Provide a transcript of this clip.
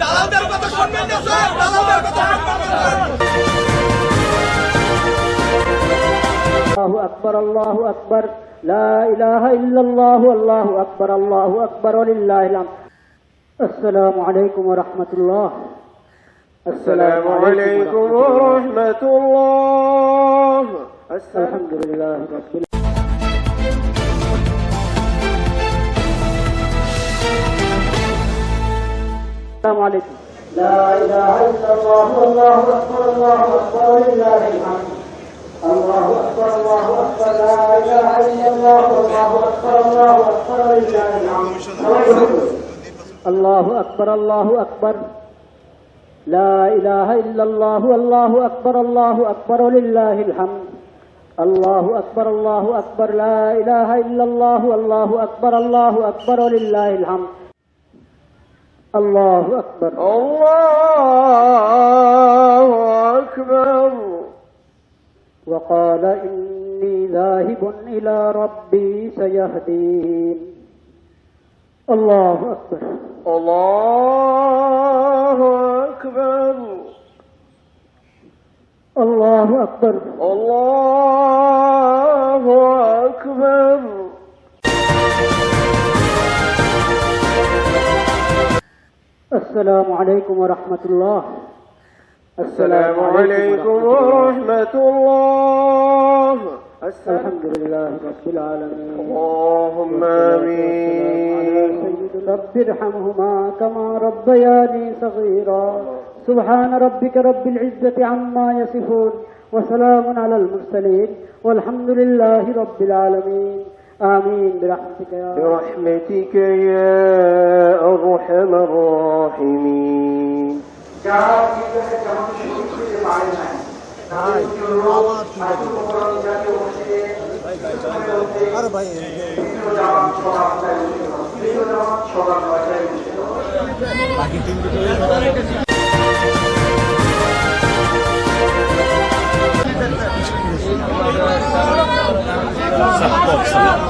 দালালদের কথা শুনবেন না স্যার দালালদের কথা শুনবেন না স্যার الله أكبر الله أكبر لا إله إلا الله والله أكبر الله أكبر ولله الحمد السلام عليكم ورحمة الله السلام عليكم ورحمة الله السلام الحمد لله رب العالمين عليكم لا إله إلا الله والله أكبر الله أكبر ولله الحمد الله أكبر الله أكبر لا إله إلا الله والله أكبر الله أكبر ولله الحمد الله أكبر الله أكبر لا إله إلا الله والله أكبر الله أكبر ولله الحمد الله أكبر الله أكبر لا إله إلا الله والله أكبر الله أكبر ولله الحمد الله أكبر. الله أكبر. وقال إني ذاهب إلى ربي سيهدين. الله أكبر. الله أكبر. الله أكبر. الله أكبر. السلام عليكم ورحمة الله. السلام عليكم ورحمة الله. الحمد لله رب العالمين. اللهم آمين. سيدنا رب ارحمهما كما ربياني صغيرا. سبحان ربك رب العزة عما يصفون. وسلام على المرسلين. والحمد لله رب العالمين. آمين برحمتك يا رب برحمتك يا أرحم الراحمين স্যার